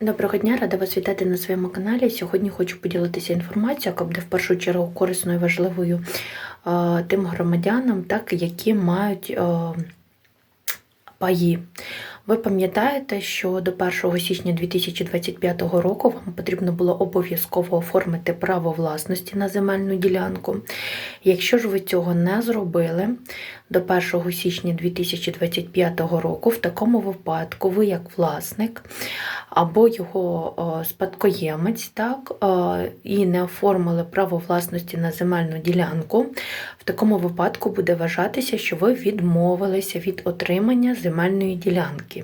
Доброго дня, рада вас вітати на своєму каналі. Сьогодні хочу поділитися інформацією, яка буде в першу чергу корисною і важливою тим громадянам, так, які мають паї. Ви пам'ятаєте, що до 1 січня 2025 року вам потрібно було обов'язково оформити право власності на земельну ділянку. Якщо ж ви цього не зробили до 1 січня 2025 року, в такому випадку ви як власник або його е, спадкоємець, так, е, і не оформили право власності на земельну ділянку, в такому випадку буде вважатися, що ви відмовилися від отримання земельної ділянки.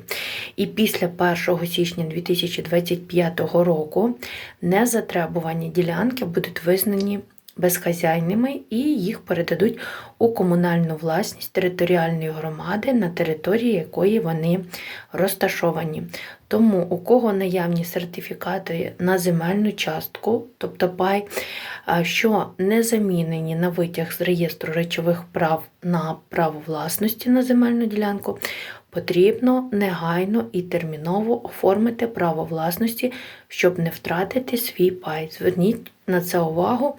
І після 1 січня 2025 року незатребувані ділянки будуть визнані безхазяйними і їх передадуть у комунальну власність територіальної громади, на території якої вони розташовані. Тому у кого наявні сертифікати на земельну частку, тобто пай, що не замінені на витяг з реєстру речових прав на право власності на земельну ділянку, потрібно негайно і терміново оформити право власності, щоб не втратити свій пай. Зверніть на це увагу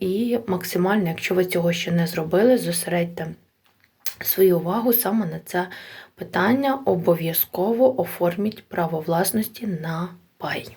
і максимально, якщо ви цього ще не зробили, зосередьте свою увагу саме на це питання. Обов'язково оформіть право власності на пай.